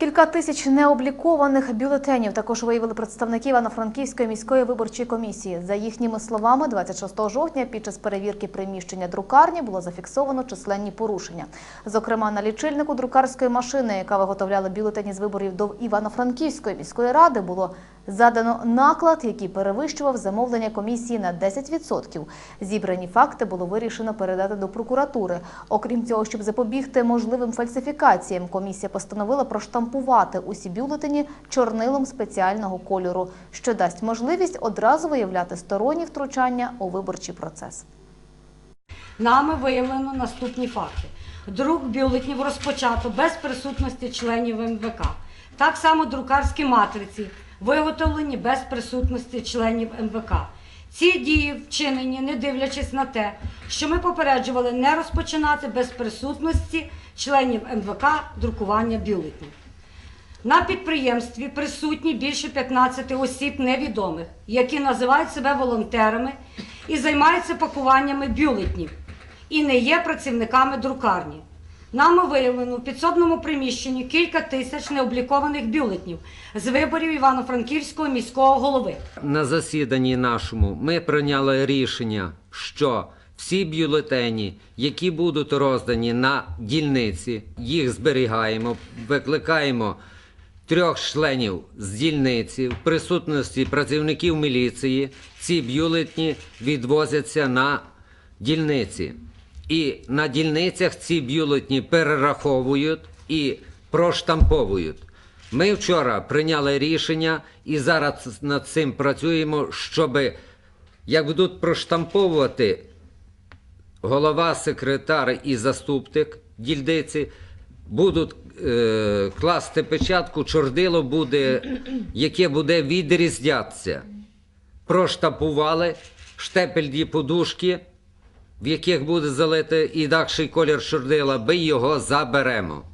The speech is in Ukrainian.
Кілька тисяч необлікованих бюлетенів також виявили представники Івано-Франківської міської виборчої комісії. За їхніми словами, 26 жовтня під час перевірки приміщення друкарні було зафіксовано численні порушення. Зокрема, на лічильнику друкарської машини, яка виготовляла бюлетені з виборів до Івано-Франківської міської ради, було задано наклад, який перевищував замовлення комісії на 10%. Зібрані факти було вирішено передати до прокуратури. Окрім цього, щоб запобігти можливим фальсифікаціям, комісія постановила проштампувати усі бюлетені чорнилом спеціального кольору, що дасть можливість одразу виявляти сторонні втручання у виборчий процес. Нами виявлено наступні факти. Друк бюлетнів розпочато без присутності членів МВК. Так само друкарські матриці виготовлені без присутності членів МВК. Ці дії вчинені, не дивлячись на те, що ми попереджували не розпочинати без присутності членів МВК друкування бюлетнів. На підприємстві присутні більше 15 осіб невідомих, які називають себе волонтерами і займаються пакуваннями бюлетнів і не є працівниками друкарні. Нами виявлено в підсобному приміщенні кілька тисяч необлікованих бюлетнів з виборів Івано-Франківського міського голови. На засіданні нашому ми прийняли рішення, що всі бюлетені, які будуть роздані на дільниці, їх зберігаємо, викликаємо трьох членів з дільниці в присутності працівників міліції. Ці бюлетні відвозяться на дільниці. І на дільницях ці бюлетні перераховують і проштамповують. Ми вчора прийняли рішення і зараз над цим працюємо, щоб як будуть проштамповувати голова, секретар і заступник дільниці, будуть е, класти печатку, чордило буде, яке буде відрізнятися. Проштампували штепельні подушки, в яких буде залити інакший колір шурдила, ми його заберемо.